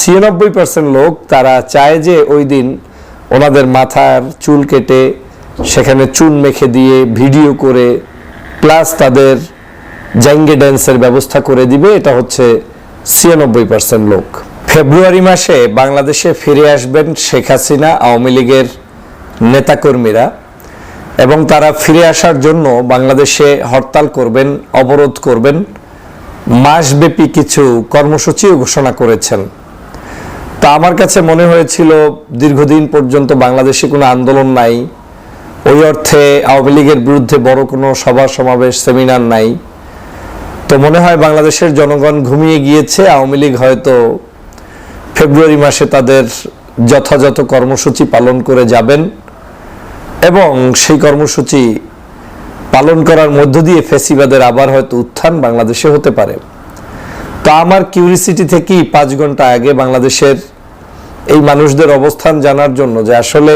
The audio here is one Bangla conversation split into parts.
ছিয়ানব্বই পার্সেন্ট লোক তারা চায় যে ওই দিন ওনাদের মাথার চুল কেটে সেখানে চুন মেখে দিয়ে ভিডিও করে প্লাস তাদের জাঙ্গে ড্যান্সের ব্যবস্থা করে দিবে, এটা হচ্ছে ছিয়ানব্বই পার্সেন্ট লোক। ফেব্রুয়ারি মাসে বাংলাদেশে ফিরে আসবেন শেখ হাসিনা, আওয়ামী লীগের নেতাকর্মীরা, এবং তারা ফিরে আসার জন্য বাংলাদেশে হরতাল করবেন, অবরোধ করবেন। মাসব্যাপী কিছু কর্মসূচিও ঘোষণা করেছেন। তা আমার কাছে মনে হয়েছিল দীর্ঘদিন পর্যন্ত বাংলাদেশে কোনো আন্দোলন নাই। ওই অর্থে আওয়ামী লীগের বিরুদ্ধে বড় কোনো সভা, সমাবেশ, সেমিনার নাই। তো মনে হয় বাংলাদেশের জনগণ ঘুমিয়ে গিয়েছে। আওয়ামী লীগ হয়তো ফেব্রুয়ারি মাসে তাদের যথাযথ কর্মসূচি পালন করে যাবেন এবং সেই কর্মসূচি পালন করার মধ্য দিয়ে ফেসিবাদের আবার হয়তো উত্থান বাংলাদেশে হতে পারে। তা আমার কিউরিসিটি থেকেই পাঁচ ঘণ্টা আগে বাংলাদেশের এই মানুষদের অবস্থান জানার জন্য যে আসলে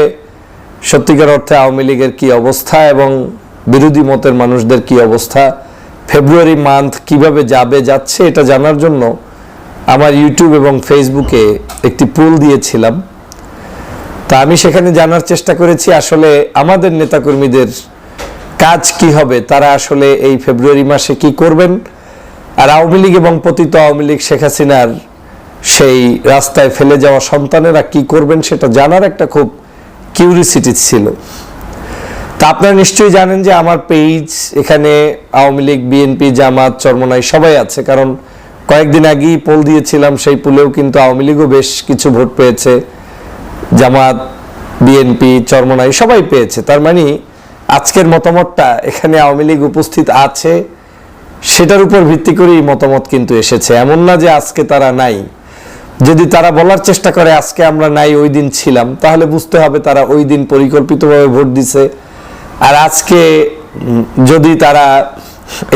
সত্যিকার অর্থে আওয়ামী লীগের কী অবস্থা এবং বিরোধী মতের মানুষদের কি অবস্থা, ফেব্রুয়ারি মান্থ কীভাবে যাবে, যাচ্ছে এটা জানার জন্য আমার ইউটিউব এবং ফেসবুকে একটি পোল দিয়েছিলাম। তা আমি সেখানে জানার চেষ্টা করেছি আসলে আমাদের নেতাকর্মীদের কাজ কি হবে, তারা আসলে এই ফেব্রুয়ারি মাসে কি করবেন। আর আওয়ামী লীগ এবং পতিত আওয়ামী লীগ শেখ হাসিনার সেই রাস্তায় ফেলে যাওয়া সন্তানেরা কি করবেন সেটা জানার একটা খুব কিউরিসিটি ছিল। তা আপনারা নিশ্চয়ই জানেন যে আমার পেজ এখানে আওয়ামী লীগ বিএনপি জামাত, চরমনাই সবাই আছে। কারণ কয়েকদিন আগেই পোল দিয়েছিলাম, সেই পোলেও কিন্তু আওয়ামী লীগও বেশ কিছু ভোট পেয়েছে। জামাত বিএনপি চরমনাই সবাই পেয়েছে। তার মানে আজকের মতামতটা এখানে আওয়ামী লীগ উপস্থিত আছে, সেটার উপর ভিত্তি করেই মতামত কিন্তু এসেছে। এমন না যে আজকে তারা নাই। যদি তারা বলার চেষ্টা করে, আজকে আমরা নাই, ওই দিন ছিলাম, তাহলে বুঝতে হবে তারা ওই দিন পরিকল্পিতভাবে ভোট দিছে। আর আজকে যদি তারা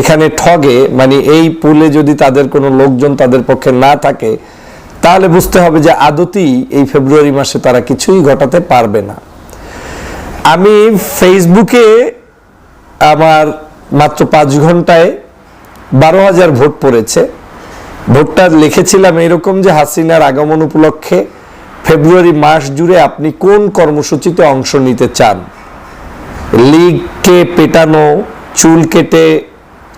এখানে ঠগে মানে এই পুলে যদি তাদের কোনো লোকজন তাদের পক্ষে না থাকে, তাহলে বুঝতে হবে যে আদতেই এই ফেব্রুয়ারি মাসে তারা কিছুই ঘটাতে পারবে না। আমি ফেসবুকে আমার মাত্র পাঁচ ঘন্টায় বারো হাজার ভোট পড়েছে। ভোটটা লিখেছিলাম এরকম যে হাসিনার আগমন উপলক্ষে ফেব্রুয়ারি মাস জুড়ে আপনি কোন কর্মসূচিতে অংশ নিতে চান? লিগকে পেটানো, চুল কেটে,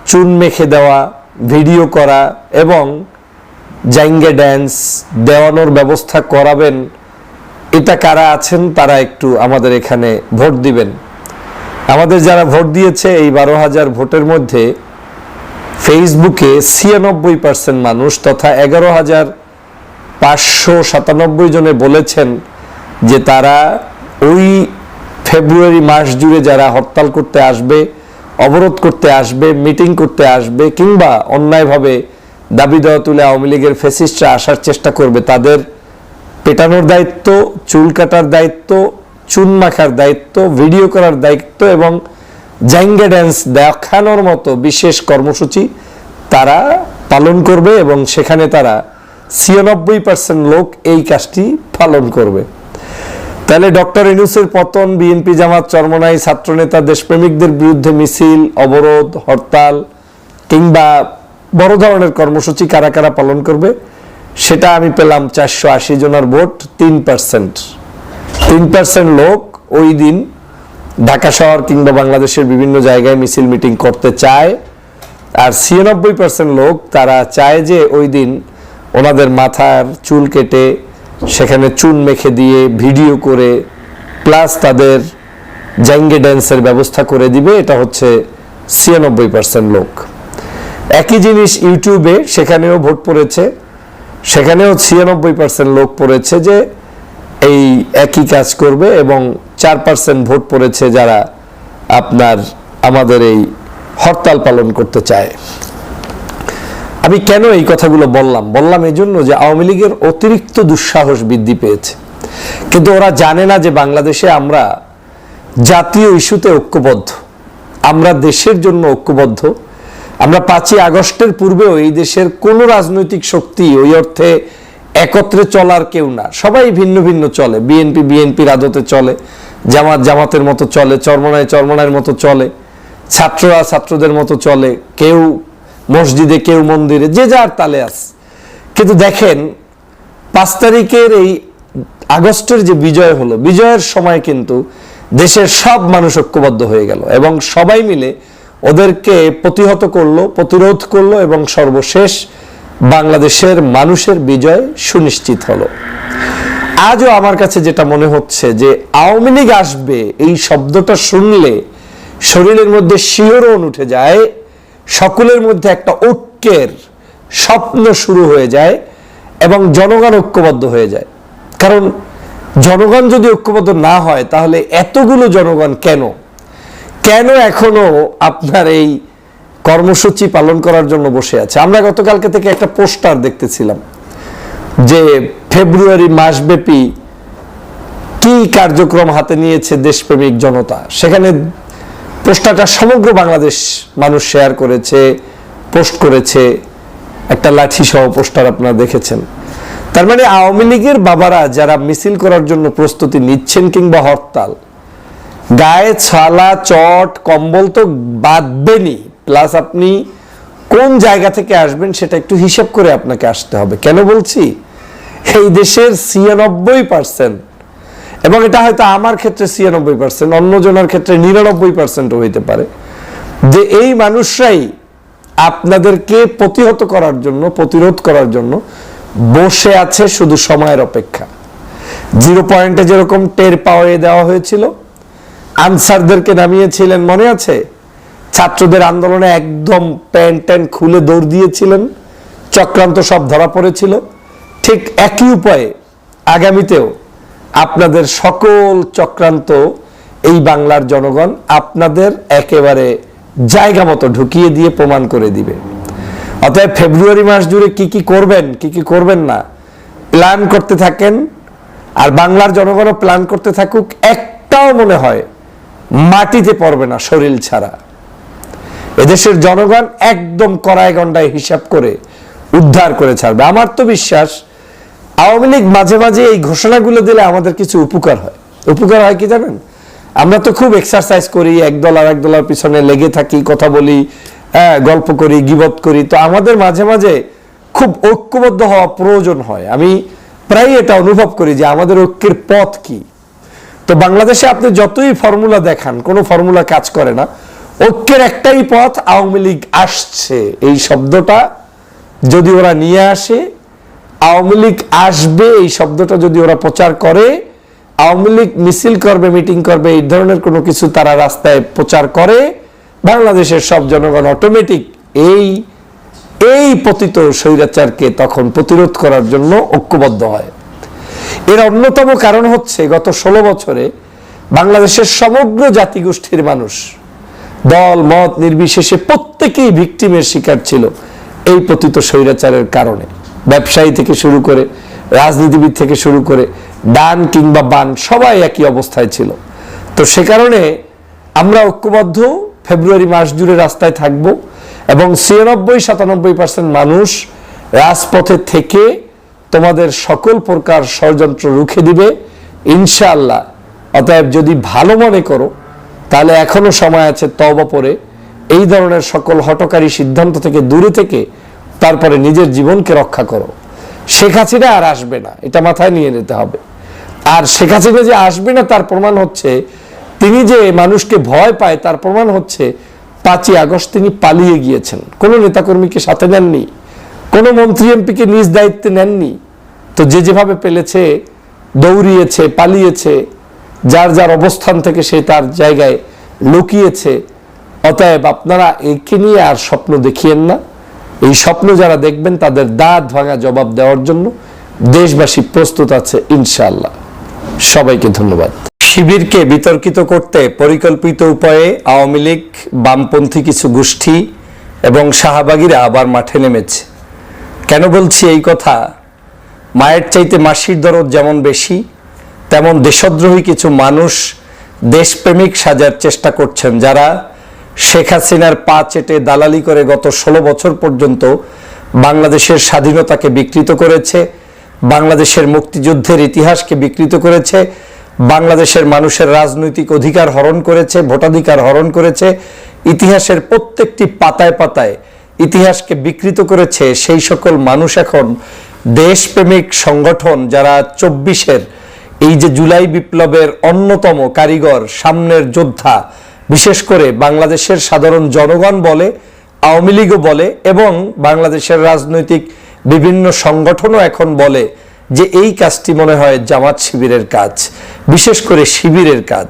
চুন মেখে দেওয়া, ভিডিও করা এবং জাইঙ্গে ড্যান্স দেওয়ানোর ব্যবস্থা করাবেন, এটা কারা আছেন তারা একটু আমাদের এখানে ভোট দিবেন। আমাদের যারা ভোট দিয়েছে এই বারো হাজার ভোটের মধ্যে ফেসবুকে ছিয়ানব্বই পার্সেন্ট মানুষ তথা এগারো হাজার পাঁচশো সাতানব্বই জনে বলেছেন যে তারা ওই ফেব্রুয়ারি মাস জুড়ে যারা হরতাল করতে আসবে, অবরোধ করতে আসবে, মিটিং করতে আসবে কিংবা অন্যায়ভাবে দাবি দেওয়া তুলে আওয়ামী লীগের ফেসিস্টরা আসার চেষ্টা করবে, তাদের পেটানোর দায়িত্ব, চুল কাটার দায়িত্ব, চুন মাখার দায়িত্ব, ভিডিও করার দায়িত্ব এবং জাইঙ্গা ড্যান্স দেখানোর মতো বিশেষ কর্মসূচি তারা পালন করবে এবং সেখানে তারা ছিয়ানব্বই পার্সেন্ট লোক এই কাজটি পালন করবে। তাহলে ডক্টর ইনুসের পতন, বিএনপি জামাত চরমনাই, ছাত্রনেতা, দেশপ্রেমিকদের বিরুদ্ধে মিছিল, অবরোধ, হরতাল কিংবা বড় ধরনের কর্মসূচি কারা কারা পালন করবে, সেটা আমি পেলাম চারশো আশি জনের ভোট, তিন পার্সেন্ট তিন পার্সেন্ট লোক ওই দিন ঢাকা শহর কিংবা বাংলাদেশের বিভিন্ন জায়গায় মিছিল মিটিং করতে চায়। আর ছিয়ানব্বই পার্সেন্ট লোক তারা চায় যে ওই দিন ওনাদের মাথার চুল কেটে সেখানে চুন মেখে দিয়ে ভিডিও করে প্লাস তাদের জাইঙ্গে ড্যান্সের ব্যবস্থা করে দিবে। এটা হচ্ছে ছিয়ানব্বই পার্সেন্ট লোক। একই জিনিস ইউটিউবে সেখানেও ভোট পড়েছে। সেখানেও ছিয়ানব্বই পার্সেন্ট লোক পড়েছে যে এই একই কাজ করবে এবং চার পার্সেন্ট ভোট পড়েছে যারা আপনার, আমাদের এই হরতাল পালন করতে চায়। আমি কেন এই কথাগুলো বললাম? বললাম এই জন্য যে আওয়ামী লীগের অতিরিক্ত দুঃসাহস বৃদ্ধি পেয়েছে। কিন্তু ওরা জানে না যে বাংলাদেশে আমরা জাতীয় ইস্যুতে ঐক্যবদ্ধ। আমরা দেশের জন্য ঐক্যবদ্ধ। আমরা পাঁচই আগস্টের পূর্বেও এই দেশের কোনো রাজনৈতিক শক্তি ওই অর্থে একত্রে চলার কেউ না। সবাই ভিন্ন ভিন্ন চলে। বিএনপি বিএনপির আদতে চলে, জামাত জামাতের মতো চলে, চরমনায় চরমনায়ের মতো চলে, ছাত্ররা ছাত্রদের মতো চলে, কেউ মসজিদে, কেউ মন্দিরে, যে যার তালে আছে। কিন্তু দেখেন, পাঁচ তারিখের এই আগস্টের যে বিজয় হলো, বিজয়ের সময় কিন্তু দেশের সব মানুষ ঐক্যবদ্ধ হয়ে গেল এবং সবাই মিলে ওদেরকে প্রতিহত করল, প্রতিরোধ করল এবং সর্বশেষ বাংলাদেশের মানুষের বিজয় সুনিশ্চিত হলো। আজও আমার কাছে যেটা মনে হচ্ছে যে আওয়ামী লীগ আসবে, এই শব্দটা শুনলে শরীরের মধ্যে শিহরণ উঠে যায়, সকলের মধ্যে একটা ঐক্যের স্বপ্ন শুরু হয়ে যায় এবং জনগণ ঐক্যবদ্ধ হয়ে যায়। কারণ জনগণ যদি ঐক্যবদ্ধ না হয়, তাহলে এতগুলো জনগণ কেন? কেন এখনও আপনার এই কর্মসূচি পালন করার জন্য বসে আছে। আমরা গতকালকে থেকে একটা পোস্টার দেখতেছিলাম যে ফেব্রুয়ারি মাসব্যাপী কি কার্যক্রম হাতে নিয়েছে দেশপ্রেমিক জনতা? সেখানে পোস্টারটা সমগ্র বাংলাদেশ মানুষ শেয়ার করেছে পোস্ট করেছে। একটা লাঠি সহ পোস্টার আপনারা দেখেছেন। তার মানে আওয়ামী লীগের বাবারা যারা মিছিল করার জন্য প্রস্তুতি নিচ্ছেন কিংবা হরতাল, গায়ে ছালা, চট, কম্বল তো বাঁধবেনই। প্লাস আপনি কোন জায়গা থেকে আসবেন সেটা একটু হিসাব করে আপনাকে আসতে হবে। কেন বলছি? এই দেশের ছিয়ানব্বই পার্সেন্ট এবং এটা হয়তো আমার ক্ষেত্রে ছিয়ানব্বই পার্সেন্ট অন্যজনের ক্ষেত্রে নিরানব্বই পার্সেন্টও হইতে পারে। যে এই মানুষরাই আপনাদেরকে প্রতিহত করার জন্য, প্রতিরোধ করার জন্য বসে আছে শুধু সময়ের অপেক্ষা। জিরো পয়েন্টে যেরকম টের পাওয়াই দেওয়া হয়েছিল, আনসারদেরকে নামিয়েছিলেন, মনে আছে? ছাত্রদের আন্দোলনে একদম প্যান্ট ট্যান্ট খুলে দৌড় দিয়েছিলেন। চক্রান্ত সব ধরা পড়েছিল। ঠিক একই উপায়ে আগামীতেও আপনাদের সকল চক্রান্ত এই বাংলার জনগণ আপনাদের একেবারে জায়গা মতো ঢুকিয়ে দিয়ে প্রমাণ করে দিবে। অতএব ফেব্রুয়ারি মাস জুড়ে কি কি করবেন, কি কি করবেন না, প্ল্যান করতে থাকেন। আর বাংলার জনগণও প্ল্যান করতে থাকুক, একটাও মনে হয় মাটিতে পড়বে না শরীর ছাড়া। এদেশের জনগণ একদম কড়ায় গন্ডায় হিসাব করে উদ্ধার করে ছাড়বে। আমার তো বিশ্বাস, আওয়ামী লীগ মাঝে মাঝে এই ঘোষণাগুলো দিলে আমাদের কিছু উপকার হয়। উপকার হয় কি জানেন? আমরা তো খুব এক্সারসাইজ করি, এক দল আর এক দলের পিছনে লেগে থাকি, কথা বলি হ্যাঁ গল্প করি, গিবত করি। তো আমাদের মাঝে মাঝে খুব ঐক্যবদ্ধ হওয়া প্রয়োজন হয়। আমি প্রায় এটা অনুভব করি যে আমাদের ঐক্যের পথ কি। তো বাংলাদেশে আপনি যতই ফর্মুলা দেখান, কোনো ফর্মুলা কাজ করে না। ঐক্যের একটাই পথ আওয়ামী লীগ আসছে। এই শব্দটা যদি ওরা নিয়ে আসে, আওয়ামী লীগ আসবে, এই শব্দটা যদি ওরা প্রচার করে, আওয়ামী লীগ মিছিল করবে, মিটিং করবে, এই ধরনের কোনো কিছু তারা রাস্তায় প্রচার করে, বাংলাদেশের সব জনগণ অটোমেটিক এই এই পতিত স্বৈরাচারকে তখন প্রতিরোধ করার জন্য ঐক্যবদ্ধ হয়। এর অন্যতম কারণ হচ্ছে গত ষোলো বছরে বাংলাদেশের সমগ্র জাতিগোষ্ঠীর মানুষ দল, মত নির্বিশেষে প্রত্যেকেই ভিকটিমের শিকার ছিল এই পতিত স্বৈরাচারের কারণে। ব্যবসায়ী থেকে শুরু করে, রাজনীতিবিদ থেকে শুরু করে ডান কিংবা বান সবাই একই অবস্থায় ছিল। তো সে কারণে আমরা ঐক্যবদ্ধ, ফেব্রুয়ারি মাস জুড়ে রাস্তায় থাকব এবং ছিয়ানব্বই সাতানব্বই পার্সেন্ট মানুষ রাজপথে থেকে তোমাদের সকল প্রকার ষড়যন্ত্র রুখে দিবে। ইনশাআল্লাহ। অতএব যদি ভালো মনে করো তাহলে এখনও সময় আছে তবা পরে এই ধরনের সকল হটকারী সিদ্ধান্ত থেকে দূরে থেকে তারপরে নিজের জীবনকে রক্ষা করো। শেখ হাসিনা আর আসবে না, এটা মাথায় নিয়ে নিতে হবে। আর শেখ হাসিনা যে আসবে না, তার প্রমাণ হচ্ছে তিনি যে মানুষকে ভয় পায়, তার প্রমাণ হচ্ছে পাঁচই আগস্ট তিনি পালিয়ে গিয়েছেন। কোনো নেতাকর্মীকে সাথে নেননি, কোনো মন্ত্রী এমপিকে নিজ দায়িত্বে নেননি। তো যে যেভাবে পেলেছে, দৌড়িয়েছে, পালিয়েছে যার যার অবস্থান থেকে সে তার জায়গায় লুকিয়েছে, অতএব আপনারা একে নিয়ে আর স্বপ্ন দেখিয়েন না। এই স্বপ্ন যারা দেখবেন তাদের দাঁত ভাঙা জবাব দেওয়ার জন্য দেশবাসী প্রস্তুত আছে ইনশাআল্লাহ। সবাইকে ধন্যবাদ। শিবিরকে বিতর্কিত করতে পরিকল্পিত উপায়ে আওয়ামী লীগ, বামপন্থী কিছু গোষ্ঠী এবং শাহবাগীরা আবার মাঠে নেমেছে। কেন বলছি এই কথা? মায়ের চাইতে মাসির দরদ যেমন বেশি তেমন দেশদ্রোহী কিছু মানুষ দেশপ্রেমিক সাজার চেষ্টা করছেন, যারা শেখ হাসিনার পা চেটে দালালি করে গত ষোলো বছর পর্যন্ত বাংলাদেশের স্বাধীনতাকে বিকৃত করেছে, বাংলাদেশের মুক্তিযুদ্ধের ইতিহাসকে বিকৃত করেছে, বাংলাদেশের মানুষের রাজনৈতিক অধিকার হরণ করেছে, ভোটাধিকার হরণ করেছে, ইতিহাসের প্রত্যেকটি পাতায় পাতায় ইতিহাসকে বিকৃত করেছে সেই সকল মানুষ এখন দেশপ্রেমিক সংগঠন যারা চব্বিশের এই যে জুলাই বিপ্লবের অন্যতম কারিগর, সামনের যোদ্ধা, বিশেষ করে বাংলাদেশের সাধারণ জনগণ বলে, আওয়ামী লীগও বলে এবং বাংলাদেশের রাজনৈতিক বিভিন্ন সংগঠনও এখন বলে যে এই কাজটি মনে হয় জামাত শিবিরের কাজ, বিশেষ করে শিবিরের কাজ।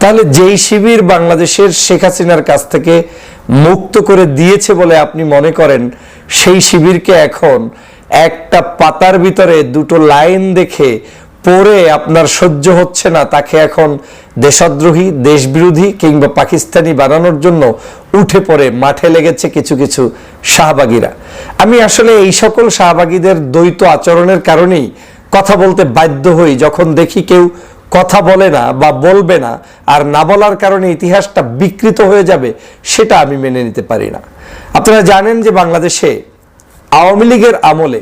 তাহলে যেই শিবির বাংলাদেশের শেখ হাসিনার কাছ থেকে মুক্ত করে দিয়েছে বলে আপনি মনে করেন, সেই শিবিরকে এখন একটা পাতার ভিতরে দুটো লাইন দেখে পড়ে আপনার সহ্য হচ্ছে না, তাকে এখন দেশদ্রোহী, দেশবিরোধী কিংবা পাকিস্তানি বানানোর জন্য উঠে পড়ে, মাঠে লেগেছে কিছু কিছু শাহবাগীরা। আমি আসলে এই সকল শাহবাগীদের দ্বৈত আচরণের কারণেই কথা বলতে বাধ্য হই, যখন দেখি কেউ কথা বলে না বা বলবে না, আর না বলার কারণে ইতিহাসটা বিকৃত হয়ে যাবে, সেটা আমি মেনে নিতে পারি না। আপনারা জানেন যে বাংলাদেশে আওয়ামী লীগের আমলে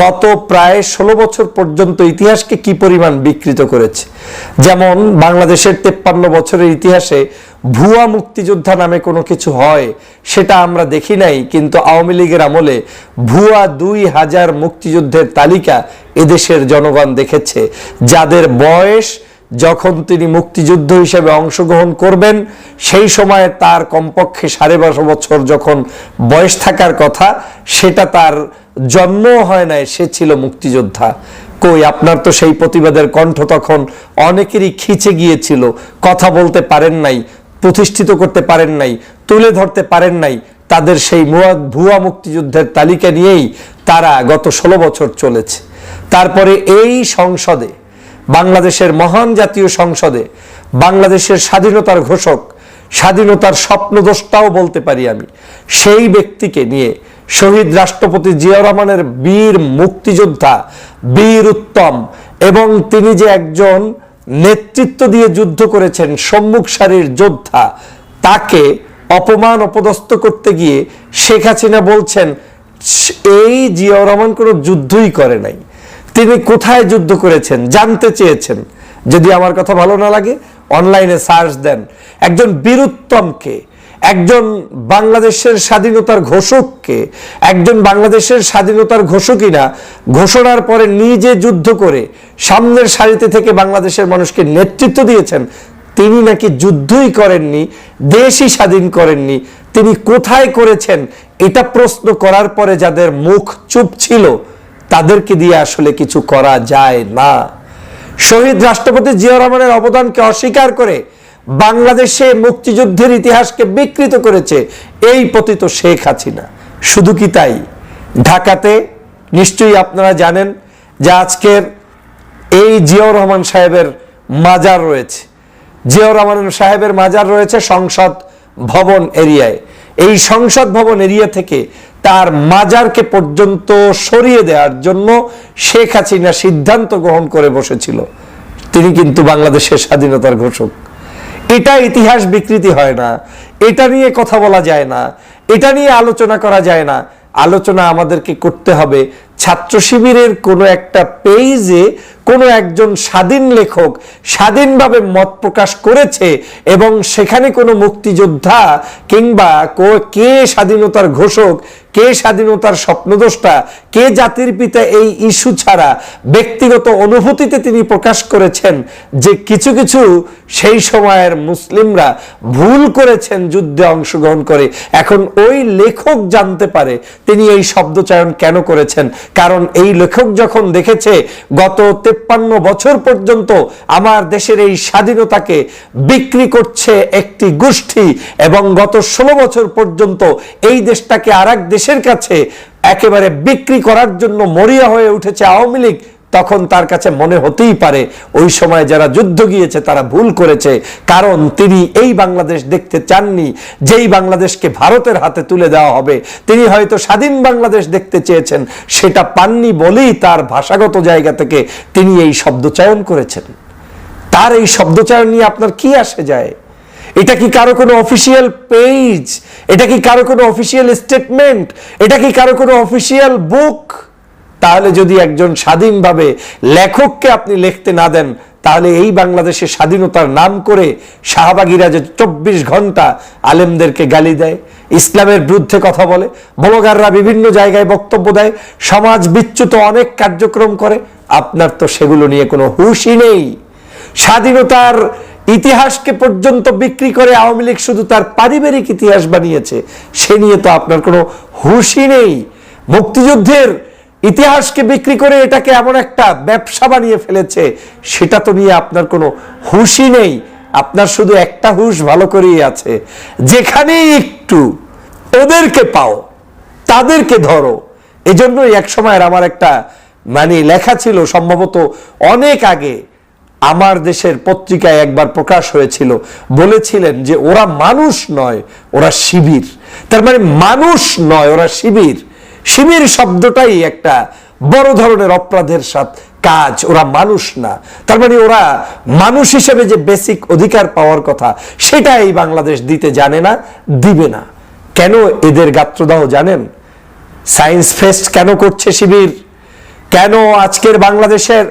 গত প্রায় ষোলো বছর পর্যন্ত ইতিহাসকে কি পরিমাণ বিকৃত করেছে? যেমন, বাংলাদেশের তেপ্পান্ন বছরের ইতিহাসে ভুয়া মুক্তিযোদ্ধা নামে কোনো কিছু হয়, সেটা আমরা দেখি নাই, কিন্তু আওয়ামী লীগের আমলে ভুয়া দুই হাজার মুক্তিযুদ্ধের তালিকা এদেশের জনগণ দেখেছে, যাদের বয়স যখন তিনি মুক্তিযুদ্ধ হিসেবে অংশগ্রহণ করবেন, সেই সময় তার কমপক্ষে সাড়ে বারো বছর যখন বয়স থাকার কথা, সেটা তার জন্ম হয় নাই, সে ছিল মুক্তিযোদ্ধা। কই, আপনার তো সেই প্রতিবাদের কণ্ঠ তখন অনেকেরই খিচে গিয়েছিল। কথা বলতে পারেন নাই, প্রতিষ্ঠিত করতে পারেন নাই, তুলে ধরতে পারেন নাই, তাদের সেই ভুয়া মুক্তিযুদ্ধের তালিকা নিয়েই তারা গত ষোলো বছর চলেছে। তারপরে এই সংসদে বাংলাদেশের মহান জাতীয় সংসদে বাংলাদেশের স্বাধীনতার ঘোষক, স্বাধীনতার স্বপ্নদোষটাও বলতে পারি আমি। সেই ব্যক্তিকে নিয়ে শহীদ রাষ্ট্রপতি জিয়া রহমানের বীর মুক্তিযোদ্ধা বীর উত্তম এবং তিনি যে একজন নেতৃত্ব দিয়ে যুদ্ধ করেছেন সম্মুখ সারির যোদ্ধা, তাকে অপমান অপদস্থ করতে গিয়ে শেখ হাসিনা বলছেন, এই জিয়াউর রহমান কোনো যুদ্ধই করে নাই। তিনি কোথায় যুদ্ধ করেছেন, জানতে চেয়েছেন। যদি আমার কথা ভালো না লাগে, অনলাইনে সার্চ দেন। একজন বীরুত্তমকে, একজন বাংলাদেশের স্বাধীনতার ঘোষককে, একজন বাংলাদেশের স্বাধীনতার ঘোষকই না ঘোষণার পরে নিজে যুদ্ধ করে সামনের সারিতে থেকে বাংলাদেশের মানুষকে নেতৃত্ব দিয়েছেন। তিনি নাকি যুদ্ধই করেননি, দেশই স্বাধীন করেননি। তিনি কোথায় করেছেন, এটা প্রশ্ন করার পরে যাদের মুখ চুপ ছিল তাদেরকে দিয়ে আসলে কিছু করা যায় না। শহীদ রাষ্ট্রপতি জিয়া রহমানের অবদানকে অস্বীকার করে বাংলাদেশে মুক্তিযুদ্ধের ইতিহাসকে বিকৃত করেছে এই পতিত শেখ হাসিনা। শুধু কি তাই? ঢাকাতে নিশ্চয়ই আপনারা জানেন যে আজকের এই জিয়াউর রহমান সাহেবের মাজার রয়েছে। জিয়াউর রহমান সাহেবের মাজার রয়েছে সংসদ ভবন এরিয়ায়। এই সংসদ ভবন এরিয়া থেকে তার মাজারকে পর্যন্ত সরিয়ে দেওয়ার জন্য শেখ হাসিনা সিদ্ধান্ত গ্রহণ করে বসেছিল। তিনি কিন্তু বাংলাদেশের স্বাধীনতার ঘোষক। এটা ইতিহাস বিকৃতি হয় না। এটা নিয়ে কথা বলা যায় না। এটা নিয়ে আলোচনা করা যায় না। আলোচনা আমাদেরকে করতে হবে। ছাত্র শিবিরের কোনো একটা পেজে কোনো একজন স্বাধীন লেখক স্বাধীনভাবে মত প্রকাশ করেছে এবং সেখানে কোনো মুক্তিযোদ্ধা কিংবা কো- স্বাধীনতার ঘোষক, কে স্বাধীনতার স্বপ্নদোষটা কে জাতির পিতা এই ইস্যু ছাড়া ব্যক্তিগত অনুভূতিতে তিনি প্রকাশ করেছেন যে কিছু কিছু সেই সময়ের মুসলিমরা ভুল করেছেন যুদ্ধে অংশগ্রহণ করে। এখন ওই লেখক জানতে পারে তিনি এই শব্দচয়ন কেন করেছেন। কারণ এই লেখক যখন দেখেছে, গত তেপ্পান্ন বছর পর্যন্ত আমার দেশের এই স্বাধীনতাকে বিক্রি করছে একটি গোষ্ঠী এবং গত ষোলো বছর পর্যন্ত এই দেশটাকে আর দেশের কাছে একেবারে বিক্রি করার জন্য মরিয়া হয়ে উঠেছে আওয়ামী লীগ। তখন তার কাছে মনে হতেই পারে, ওই সময় যারা যুদ্ধ গিয়েছে তারা ভুল করেছে। কারণ তিনি এই বাংলাদেশ দেখতে চাননি, যেই বাংলাদেশকে ভারতের হাতে তুলে দেওয়া হবে। তিনি হয়তো স্বাধীন বাংলাদেশ দেখতে চেয়েছেন, সেটা পাননি বলেই তার ভাষাগত জায়গা থেকে তিনি এই শব্দচয়ন করেছেন। তার এই শব্দচয়ন নিয়ে আপনার কি আসে যায়? এটা কি কারও কোনো অফিসিয়াল পেজ? এটা কি কারও কোনো অফিসিয়াল স্টেটমেন্ট? এটা কি কারও কোনো অফিসিয়াল বুক? তাহলে যদি একজন স্বাধীনভাবে লেখককে আপনি লিখতে না দেন, তাহলে এই বাংলাদেশে স্বাধীনতার নাম করে শাহবাগীরা যে চব্বিশ ঘণ্টা আলেমদেরকে গালি দেয়, ইসলামের বিরুদ্ধে কথা বলে ব্লগাররা বিভিন্ন জায়গায় বক্তব্য দেয়, সমাজ বিচ্যুত অনেক কার্যক্রম করে, আপনার তো সেগুলো নিয়ে কোনো হুশই নেই। স্বাধীনতার ইতিহাসকে পর্যন্ত বিক্রি করে আওয়ামী লীগ শুধু তার পারিবারিক ইতিহাস বানিয়েছে, সে নিয়ে তো আপনার কোনো হুশই নেই। মুক্তিযুদ্ধের ইতিহাসকে বিক্রি করে এটাকে এমন একটা ব্যবসা বানিয়ে ফেলেছে, সেটা তো নিয়ে আপনার কোনো হুশই নেই। আপনার শুধু একটা হুশ ভালো করেই আছে। যেখানেই একটু ওদেরকে পাও, তাদেরকে ধরো। এজন্যই এক সময়ের আমার একটা মানে লেখা ছিল, সম্ভবত অনেক আগে, আমার দেশের পত্রিকায় একবার প্রকাশ হয়েছিল। বলেছিলেন যে, ওরা মানুষ নয়, ওরা শিবির। তার মানে মানুষ নয়, ওরা শিবির। শিবির শব্দটাই একটা বড় ধরনের অপরাধের সাথে কাজ। ওরা মানুষ না। তার মানে ওরা মানুষ হিসেবে যে বেসিক অধিকার পাওয়ার কথা সেটা এই বাংলাদেশ দিতে জানে না, দিবে না। কেন এদের গাত্রদাহ জানেন? সায়েন্স ফেস্ট কেন করছে শিবির? কেন আজকের বাংলাদেশের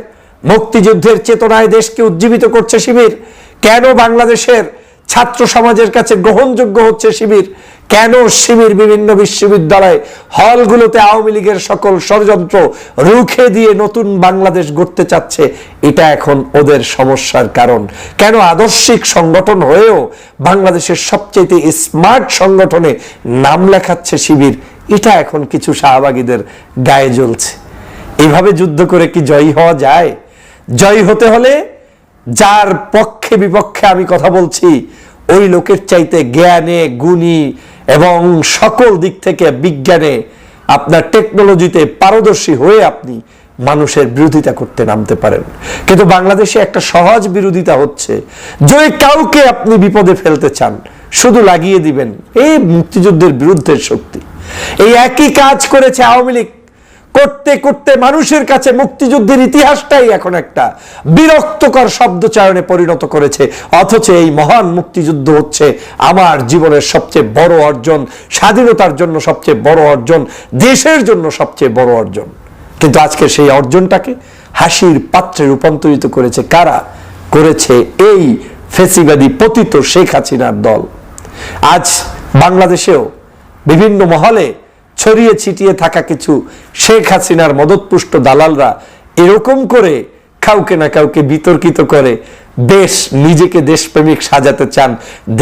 মুক্তিযুদ্ধের চেতনায় দেশকে উজ্জীবিত করছে শিবির? কেন বাংলাদেশের ছাত্র সমাজের কাছে গ্রহণযোগ্য হচ্ছে শিবির? কেন শিবির বিভিন্ন বিশ্ববিদ্যালয় হলগুলোতে আওয়ামী লীগের সকল ষড়যন্ত্র রুখে দিয়ে নতুন বাংলাদেশ গড়তে চাচ্ছে? এটা এখন ওদের সমস্যার কারণ। কেন আদর্শিক সংগঠন হয়েও বাংলাদেশের সবচেয়ে স্মার্ট সংগঠনে নাম লেখাচ্ছে শিবির? এটা এখন কিছু শাহবাগীদের গায়ে জ্বলছে। এভাবে যুদ্ধ করে কি জয়ী হওয়া যায়? জয়ী হতে হলে যার পক্ষে বিপক্ষে আমি কথা বলছি, ওই লোকের চাইতে জ্ঞানে, গুণী এবং সকল দিক থেকে বিজ্ঞানে আপনার টেকনোলজিতে পারদর্শী হয়ে আপনি মানুষের বিরোধিতা করতে নামতে পারেন। কিন্তু বাংলাদেশে একটা সহজ বিরোধিতা হচ্ছে যে কাউকে আপনি বিপদে ফেলতে চান, শুধু লাগিয়ে দিবেন, এই মুক্তিযুদ্ধের বিরুদ্ধে শক্তি। এই একই কাজ করেছে আওয়ামী লীগ। করতে করতে মানুষের কাছে মুক্তিযুদ্ধের ইতিহাসটাই এখন একটা বিরক্তকর শব্দচারণে পরিণত করেছে। অথচ এই মহান মুক্তিযুদ্ধ হচ্ছে আমার জীবনের সবচেয়ে বড় অর্জন, স্বাধীনতার জন্য সবচেয়ে বড় অর্জন, দেশের জন্য সবচেয়ে বড় অর্জন। কিন্তু আজকে সেই অর্জনটাকে হাসির পাত্রে রূপান্তরিত করেছে কারা? করেছে এই ফেসিবাদী পতিত শেখ হাসিনার দল। আজ বাংলাদেশেও বিভিন্ন মহলে ছড়িয়ে ছিটিয়ে থাকা কিছু শেখ হাসিনার মদতপুষ্ট দালালরা এরকম করে কাউকে না কাউকে বিতর্কিত করে, দেশ নিজেকে দেশপ্রেমিক সাজাতে চান।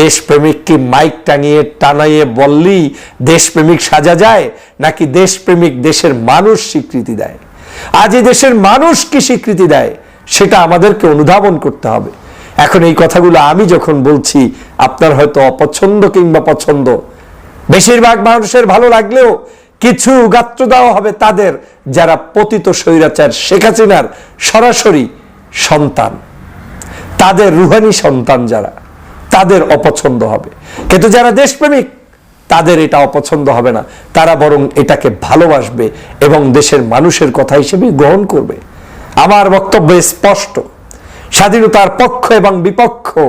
দেশপ্রেমিক কি মাইক টাঙিয়ে টানাইয়ে বললেই দেশপ্রেমিক সাজা যায়, নাকি দেশপ্রেমিক দেশের মানুষ স্বীকৃতি দেয়? আজ এই দেশের মানুষ কি স্বীকৃতি দেয়, সেটা আমাদেরকে অনুধাবন করতে হবে। এখন এই কথাগুলো আমি যখন বলছি, আপনার হয়তো অপছন্দ কিংবা পছন্দ। বেশিরভাগ মানুষের ভালো লাগলেও কিছু গাত্র দেওয়া হবে তাদের যারা পতিত স্বৈরাচার শেখ হাসিনার সরাসরি সন্তান। তাদের রুহানি সন্তান যারা, তাদের অপছন্দ হবে। কিন্তু যারা দেশপ্রেমিক, তাদের এটা অপছন্দ হবে না। তারা বরং এটাকে ভালোবাসবে এবং দেশের মানুষের কথা হিসেবে গ্রহণ করবে। আমার বক্তব্য স্পষ্ট। স্বাধীনতার পক্ষ এবং বিপক্ষ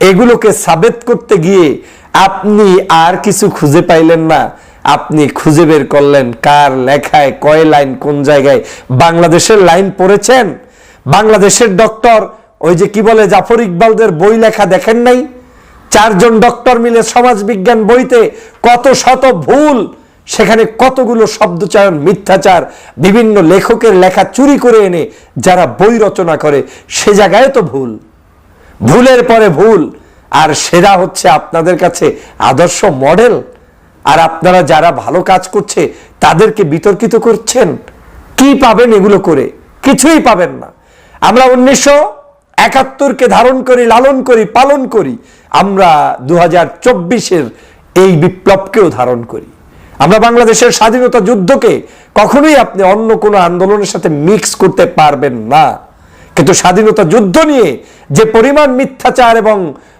এগুলোকে সাবেত করতে গিয়ে আপনি আর কিছু খুঁজে পাইলেন না। আপনি খুঁজে বের করলেন কার লেখায়, কয় লাইন, কোন জায়গায়। বাংলাদেশের লাইন পড়েছেন? বাংলাদেশের ডক্টর, ওই যে কি বলে, জাফর ইকবালদের বই লেখা দেখেন নাই? চারজন ডক্টর মিলে সমাজ বিজ্ঞান বইতে কত শত ভুল, সেখানে কতগুলো শব্দচয়ন মিথ্যাচার, বিভিন্ন লেখকের লেখা চুরি করে এনে যারা বই রচনা করে, সে জায়গায় তো ভুল। ভুলের পরে ভুল আর সেরা হচ্ছে আপনাদের কাছে আদর্শ মডেল। আর আপনারা যারা ভালো কাজ করছে, তাদেরকে বিতর্কিত করছেন, কি পাবেন এগুলো করে? কিছুই পাবেন না। আমরা উনিশশো একাত্তরকে ধারণ করি, লালন করি, পালন করি। আমরা দু হাজার এই বিপ্লবকেও ধারণ করি। আমরা বাংলাদেশের স্বাধীনতা যুদ্ধকে কখনোই আপনি অন্য কোনো আন্দোলনের সাথে মিক্স করতে পারবেন না। কিন্তু স্বাধীনতা যুদ্ধ নিয়ে যে পরিমাণ মিথ্যাচার এবং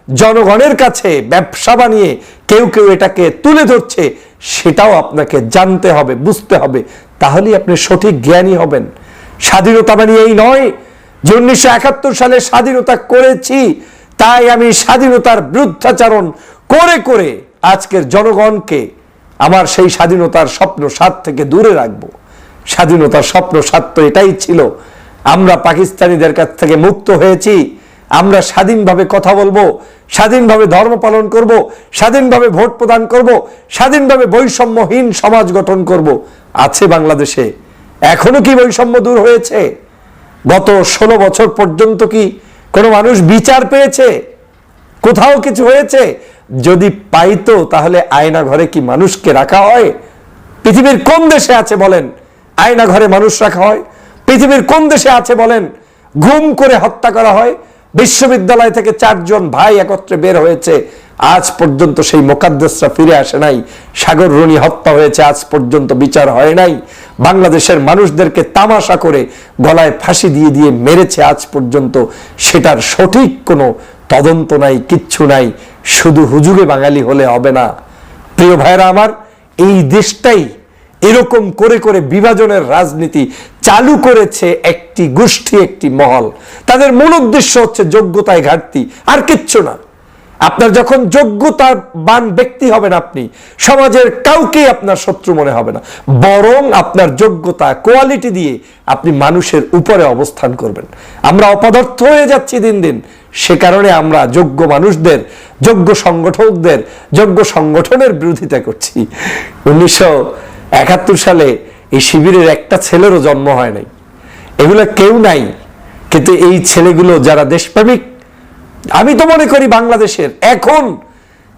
জনগণের কাছে ব্যবসা বানিয়ে কেউ কেউ এটাকে তুলে ধরছে, সেটাও আপনাকে জানতে হবে, বুঝতে হবে। তাহলেই আপনি সঠিক জ্ঞানী হবেন। স্বাধীনতা মানে এই নয় যে উনিশশো একাত্তর সালে স্বাধীনতা করেছি, তাই আমি স্বাধীনতার বিরুদ্ধাচারণ করে করে আজকের জনগণকে আমার সেই স্বাধীনতার স্বপ্ন সাত থেকে দূরে রাখব। স্বাধীনতার স্বপ্ন তো এটাই ছিল। আমরা পাকিস্তানিদের কাছ থেকে মুক্ত হয়েছি আমরা স্বাধীনভাবে কথা বলব, স্বাধীনভাবে ধর্ম পালন করব, স্বাধীনভাবে ভোট প্রদান করব, স্বাধীনভাবে বৈষম্যহীন সমাজ গঠন করব। আছে বাংলাদেশে। এখনও কি বৈষম্য দূর হয়েছে? গত ষোলো বছর পর্যন্ত কি কোনো মানুষ বিচার পেয়েছে? কোথাও কিছু হয়েছে? যদি পাইতো তাহলে আয়না ঘরে কি মানুষকে রাখা হয়? পৃথিবীর কোন দেশে আছে বলেন, আয়না ঘরে মানুষ রাখা হয়? পৃথিবীর কোন দেশে আছে বলেন ঘুম করে হত্যা করা হয়? বিশ্ববিদ্যালয় থেকে চারজন ভাই একত্রে বের হয়েছে। আজ পর্যন্ত সেই মোকাদ্দেসরা ফিরে আসে নাই। সাগর রনি হত্যা হয়েছে, আজ পর্যন্ত বিচার হয় নাই। বাংলাদেশের মানুষদেরকে তামাশা করে গলায় ফাঁসি দিয়ে দিয়ে মেরেছে, আজ পর্যন্ত সেটার সঠিক কোনো তদন্ত নাই, কিচ্ছু নাই। শুধু হুজুগে বাঙালি হলে হবে না। প্রিয় ভাইরা আমার, এই দেশটাই এরকম করে করে বিভাজনের রাজনীতি চালু করেছে একটি গোষ্ঠী, একটি মহল। তাদের মূল উদ্দেশ্য হচ্ছে যোগ্যতায় ঘাটতি, আর কিচ্ছু না। আপনার যখন যোগ্যতার বান ব্যক্তি হবেন আপনি, সমাজের কাউকে আপনার শত্রু মনে হবে না। বরং আপনার যোগ্যতা, কোয়ালিটি দিয়ে আপনি মানুষের উপরে অবস্থান করবেন। আমরা অপদার্থ হয়ে যাচ্ছি দিন দিন। সে কারণে আমরা যোগ্য মানুষদের, যোগ্য সংগঠকদের, যোগ্য সংগঠনের বিরোধিতা করছি। উনিশশো একাত্তর সালে এই শিবিরের একটা ছেলেরও জন্ম হয় নাই। এগুলো কেউ নাই। কিন্তু এই ছেলেগুলো যারা দেশপ্রেমিক, আমি তো মনে করি বাংলাদেশের, এখন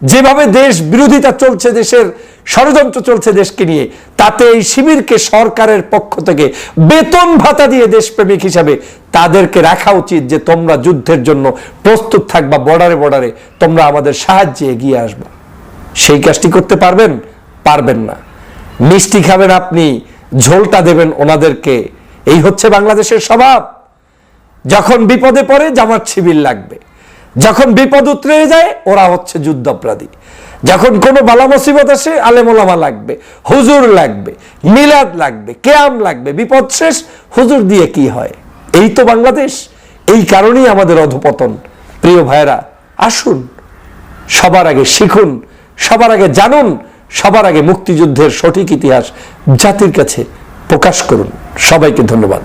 যেভাবে দেশ বিরোধিতা চলছে, দেশের ষড়যন্ত্র চলছে দেশকে নিয়ে, তাতে এই শিবিরকে সরকারের পক্ষ থেকে বেতন ভাতা দিয়ে দেশপ্রেমিক হিসাবে তাদেরকে রাখা উচিত যে তোমরা যুদ্ধের জন্য প্রস্তুত থাকবা, বর্ডারে বর্ডারে তোমরা আমাদের সাহায্যে এগিয়ে আসবা। সেই কাজটি করতে পারবেন পারবেন না। মিষ্টি খাবেন আপনি, ঝোলটা দেবেন ওনাদেরকে। এই হচ্ছে বাংলাদেশের স্বভাব। যখন বিপদে পড়ে জামাত শিবির লাগবে। যখন বিপদ উতরে যায়, ওরা হচ্ছে যুদ্ধাপরাধী। যখন কোনো বালা মুসিবত আসে আলেমোলামা লাগবে, হুজুর লাগবে, মিলাদ লাগবে, কেয়াম লাগবে, বিপদ শেষ, হুজুর দিয়ে কি হয়? এই তো বাংলাদেশ। এই কারণেই আমাদের অধপতন। প্রিয় ভাইরা আসুন, সবার আগে শিখুন, সবার আগে জানুন সবার আগে মুক্তিযুদ্ধের সঠিক ইতিহাস জাতির কাছে প্রকাশ করুন। সবাইকে ধন্যবাদ।